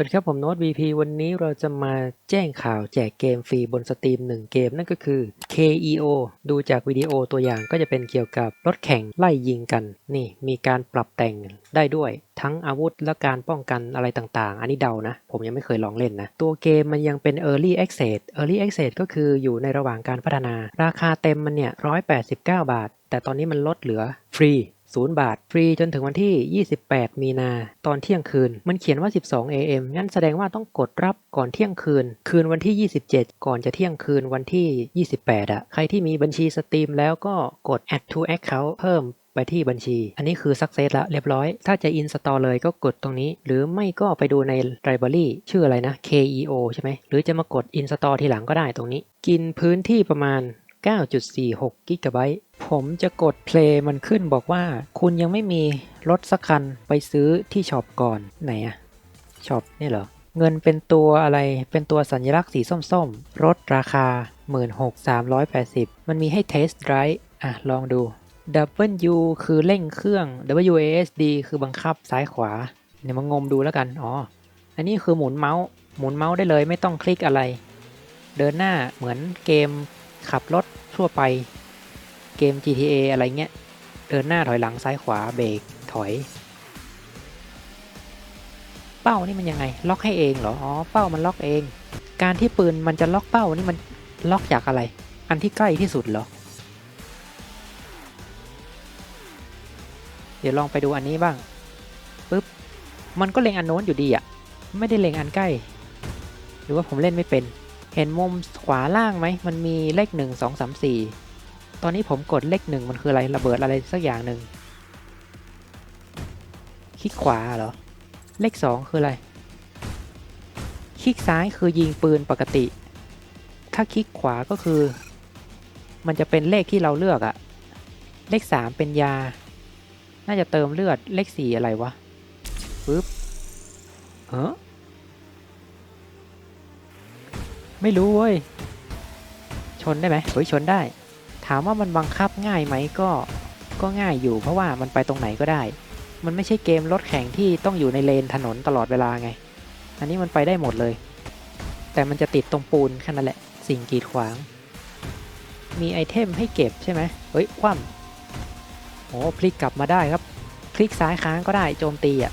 วัสดีครับ ผมโน้ต VP วันนี้เราจะมาแจ้งข่าวแจกเกมฟรีบนสตรีม1 เกมนั่นก็คือ KEO ดูจากวิดีโอตัวอย่างก็จะเป็นเกี่ยวกับรถแข่งไล่ยิงกัน นี่มีการปรับแต่งได้ด้วยทั้งอาวุธและการป้องกันอะไรต่างๆ อันนี้เดานะ ผมยังไม่เคยลองเล่นนะ ตัวเกมมันยังเป็น Early Access Early Access ก็คืออยู่ในระหว่างการพัฒนา ราคาเต็มมันเนี่ย189 บาท แต่ตอนนี้มันลดเหลือฟรี 0 บาท ฟรีจนถึงวันที่ 28 มีนาตอนเที่ยงคืน มันเขียนว่า 12 AM งั้นแสดงว่าต้องกดรับก่อนเที่ยงคืน คืนวันที่ 27 ก่อนจะเที่ยงคืนวันที่ 28อะใครที่มีบัญชีสตรีมแล้วก็กด add to account เพิ่มไปที่บัญชี อันนี้คือ success ละเรียบร้อย ถ้าจะ install เลยก็กดตรงนี้ หรือไม่ก็ไปดูใน library ชื่ออะไรนะ KEO ใช่ไหมหรือจะมากด install ทีหลังก็ได้ตรงนี้ กินพื้นที่ประมาณ 9.46 กิกะไบต์ผมจะกด play มันขึ้นบอกว่า คุณยังไม่มีรถสักคันไปซื้อที่ช็อปก่อนไหนอะช็อปนี่เหรอ เงินเป็นตัวอะไรเป็นตัวสัญลักษณ์สีส้มๆ รถราคา 16,380 มันมีให้ test drive อะ ลองดู W คือเร่งเครื่อง WASD คือบังคับซ้ายขวา เนี่ยมางมดูแล้วกัน อ๋อ อันนี้คือหมุนเมาส์ หมุนเมาส์ได้เลยไม่ต้องคลิกอะไร เดินหน้าเหมือนเกม ขับรถทั่วไปเกม GTA อะไรเงี้ย เดินหน้าถอยหลังซ้ายขวาเบรกถอย เป้านี่มันยังไง ล็อกให้เองเหรอ อ๋อ เป้ามันล็อกเอง การที่ปืนมันจะล็อกเป้านี่มันล็อกจากอะไร อันที่ใกล้ที่สุดเหรอ เดี๋ยวลองไปดูอันนี้บ้างปึ๊บ มันก็เล็งอันโน้นอยู่ดีอะไม่ได้เล็งอันใกล้ หรือว่าผมเล่นไม่เป็น เห็นมุมขวาล่างไหม มันมีเลขหนึ่งสองสามสี่ตอนนี้ผมกดเลขหนึ่งมันคืออะไร ระเบิดอะไรสักอย่างหนึ่ง คลิกขวาเหรอ เลขสองคืออะไร คลิกซ้ายคือยิงปืนปกติ ถ้าคลิกขวาก็คือ มันจะเป็นเลขที่เราเลือกอะเลขสามเป็นยา น่าจะเติมเลือด เลขสี่อะไรวะปึ๊บเออ ไม่รู้เว้ย ชนได้ไหมเฮ้ยชนได้ ถามว่ามันบังคับง่ายไหมก็ก็ง่ายอยู่ เพราะว่ามันไปตรงไหนก็ได้ มันไม่ใช่เกมรถแข่งที่ต้องอยู่ในเลนถนนตลอดเวลาไง อันนี้มันไปได้หมดเลย แต่มันจะติดตรงปูนแค่นั้นแหละ สิ่งกีดขวาง มีไอเทมให้เก็บใช่ไหมเฮ้ยคว่ำโอ้พลิกกลับมาได้ครับ คลิกซ้ายค้างก็ได้โจมตีอะ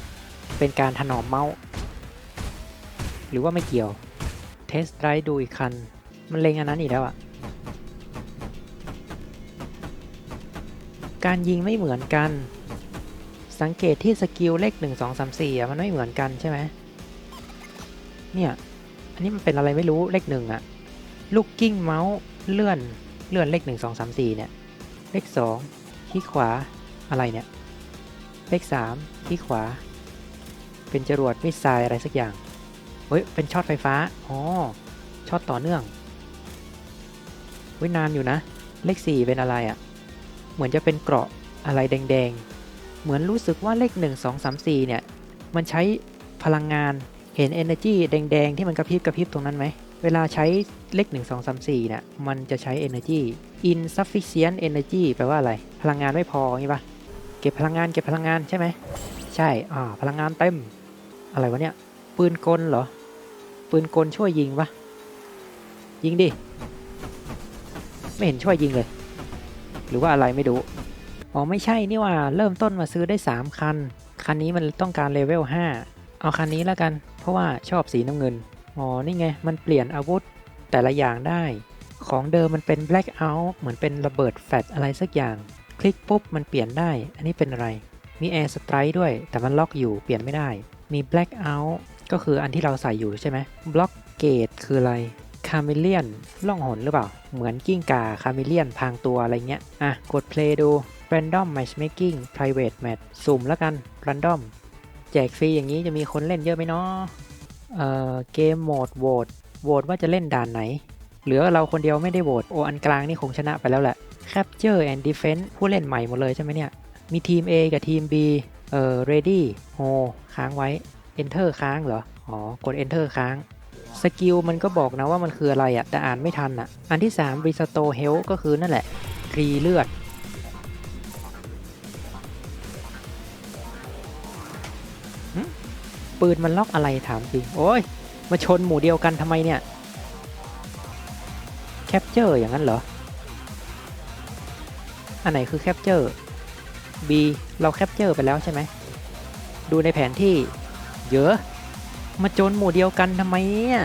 เป็นการถนอมเมาส์ หรือว่าไม่เกี่ยว สไดรดูอีกคัน มันเล็งอันนั้นอีกแล้วอะการยิงไม่เหมือนกัน สังเกตที่สกิลเลข1 2 3 4อะมันไม่เหมือนกันใช่ไหมเนี่ย อันนี้มันเป็นอะไรไม่รู้เลขหนึ่งอะลูกกิ้งเมาส์เลื่อนเลื่อนเลข1 2 3 4เนี่ย เลข2คลิกขวาอะไรเนี่ย เลข3คลิกขวา เป็นจรวดมิสไซล์อะไรสักอย่าง เฮ้ย เป็นช็อตไฟฟ้า อ๋อ ช็อตต่อเนื่องวินานอยู่นะ เลข 4 เป็นอะไรอะ่ะ เหมือนจะเป็นเกราะอะไรแดงๆ เหมือนรู้สึกว่าเลข 1 2 3 4 เนี่ย มันใช้พลังงาน เห็น energy แดงๆ ที่มันกระพริบกระพริบตรงนั้นไหม เวลาใช้เลข 1 2 3 4 เนี่ย มันจะใช้ energy insufficient energy แปลว่าอะไร พลังงานไม่พองี้ปะเก็บพลังงานเก็บพลังงานใช่ไหม ใช่ อ่า พลังงานเต็ม อะไรวะเนี่ย ปืนกลเหรอ ปืนกลช่วยยิงปะยิงดิ ไม่เห็นช่วยยิงเลย หรือว่าอะไรไม่รู้ อ๋อไม่ใช่นี่ว่าเริ่มต้นมาซื้อได้ 3 คัน คันนี้มันต้องการเลเวล 5 เอาคันนี้แล้วกัน เพราะว่าชอบสีน้ำเงิน อ๋อนี่ไง มันเปลี่ยนอาวุธแต่ละอย่างได้ ของเดิมมันเป็น blackout เหมือนเป็นระเบิดแฟลชอะไรสักอย่าง คลิกปุ๊บมันเปลี่ยนได้ อันนี้เป็นอะไร มี air strike ด้วย แต่มันล็อกอยู่เปลี่ยนไม่ได้ มี blackout ก็คืออันที่เราใส่อยู่ใช่ไหม blockade คืออะไรคาเมเลียนล่องหนหรือเปล่า เหมือนกิ้งก่าคาเมเลียนพางตัวอะไรเงี้ย อะ กด play ดู random matchmaking private match สุ่มแล้วกัน random แจกฟรีอย่างนี้จะมีคนเล่นเยอะไหมเนาะเอ่อเกมโหมดโหวตโหวตว่าจะเล่นด่านไหน เหลือเราคนเดียวไม่ได้โหวตโออันกลางนี่คงชนะไปแล้วแหละ capture and defense ผู้เล่นใหม่หมดเลยใช่ไหมเนี่ย มีทีม A กับทีม B เอ่อ ready ho ค้างไว้ enter ค้างเหรอ อ๋อ กด enter ค้าง สกิลมันก็บอกนะว่ามันคืออะไรอะแต่อ่านไม่ทันอะอันที่ 3 restore health ก็คือนั่นแหละรีเลือดปืปืนมันล็อกอะไรถามจริง โอ้ย มาชนหมู่เดียวกันทำไมเนี่ย แคปเจอร์อย่างนั้นเหรอ อันไหนคือแคปเจอร์ B เราแคปเจอร์ไปแล้วใช่ไหม ดูในแผนที่ เยอะ มาโจนหมู่เดียวกันทำไมเนี่ย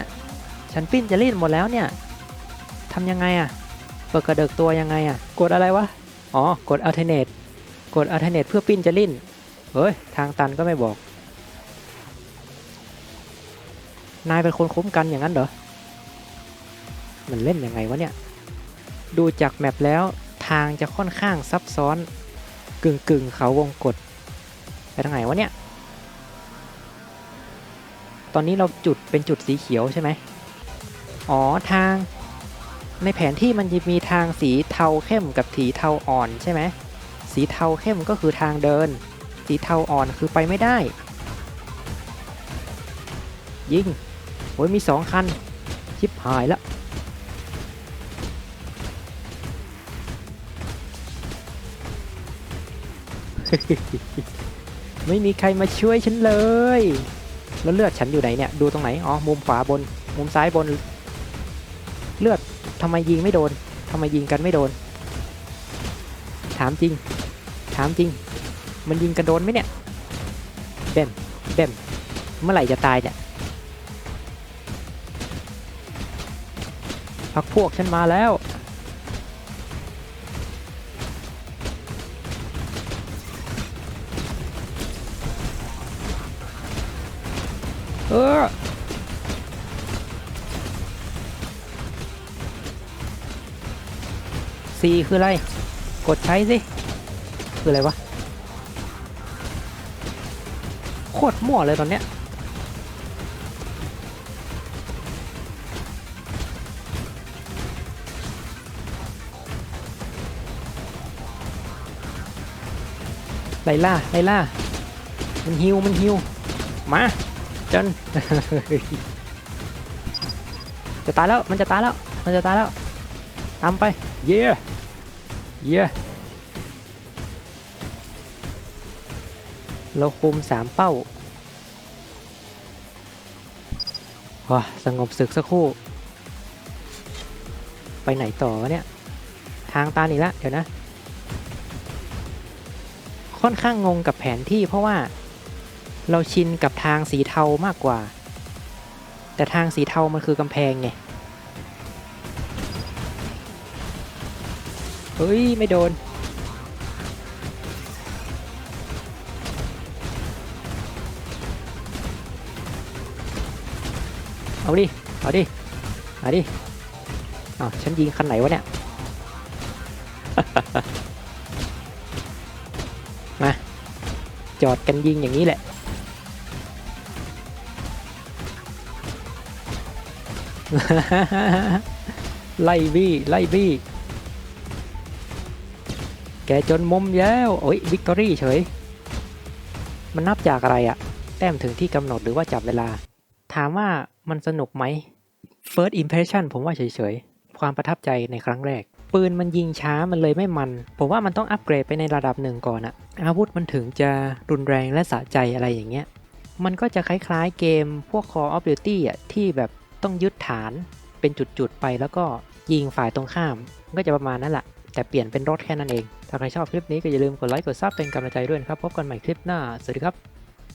ฉันปิ้นจะรีดหมดแล้วเนี่ยทำยังไงอะเปิดกระเดิกตัวยังไงอะกดอะไรวะ อ๋อ กด alternate กด alternate เพื่อปิ้นจะลิ้นเฮ้ย ทางตันก็ไม่บอก นายเป็นคนคุ้มกันอย่างนั้นเหรอ มันเล่นยังไงวะเนี่ย ดูจากแมปแล้วทางจะค่อนข้างซับซ้อน กึ่งกึ่งๆเขาวงกฏไปทางไหนวะเนี่ย ตอนนี้เราจุดเป็นจุดสีเขียวใช่ไหมอ๋อทาง ในแผนที่มันจะมีทางสีเทาเข้มกับสีเทาอ่อนใช่ไหมสีเทาเข้มก็คือทางเดิน สีเทาอ่อนคือไปไม่ได้ ยิงโอ้ยมีสองคัน ชิบหายแล้วไม่มีใครมาช่วยฉันเลย แล้วเลือดฉันอยู่ไหนเนี่ย ดูตรงไหน อ๋อ มุมขวาบน มุมซ้ายบน เลือดทำไมยิงไม่โดนทำไมยิงกันไม่โดน ถามจริง ถามจริง มันยิงกันโดนไหมเนี่ยเบมเบมเมื่อไหร่จะตายเนี่ย พักพวกฉันมาแล้ว เออ C คืออะไร กดใช้สิ คืออะไรวะ โคตรมั่วเลยตอนเนี้ย ไลล่า ไลล่า มันฮิว มันฮิว มา จนจะตายแล้ว มันจะตายแล้ว มันจะตายแล้วตามไป เย่เย่เราคุมสามเป้าว้าสงบศึกสักครู่ ไปไหนต่อวะเนี่ย ทางตาอีกแล้วเดี๋ยวนะ ค่อนข้างงงกับแผนที่เพราะว่า เราชินกับทางสีเทามากกว่า แต่ทางสีเทามันคือกำแพงไง เฮ้ย ไม่โดน เอาดิ เอาดิ เอาดิอ้าวฉันยิงคันไหนวะเนี่ย มา จอดกันยิงอย่างนี้แหละ ไล่บี้ไล่บี้แกจนมุมแล้วโอ้ยวิกตอรี่เฉย มันนับจากอะไรอะแต้มถึงที่กำหนดหรือว่าจับเวลา ถามว่ามันสนุกไหม First impression ผมว่าเฉยๆ ความประทับใจในครั้งแรก ปืนมันยิงช้ามันเลยไม่มัน ผมว่ามันต้องอัปเกรดไปในระดับหนึ่งก่อนอะอาวุธมันถึงจะรุนแรงและสะใจอะไรอย่างเงี้ย มันก็จะคล้ายๆเกมพวก Call of Duty อะที่แบบ ต้องยึดฐานเป็นจุดๆไปแล้วก็ยิงฝ่ายตรงข้ามก็จะประมาณนั้นแหละแต่เปลี่ยนเป็นรถแค่นั้นเอง ถ้าใครชอบคลิปนี้ก็อย่าลืมกดไลค์กดซับเป็นกำลังใจด้วยนะครับ พบกันใหม่คลิปหน้า สวัสดีครับ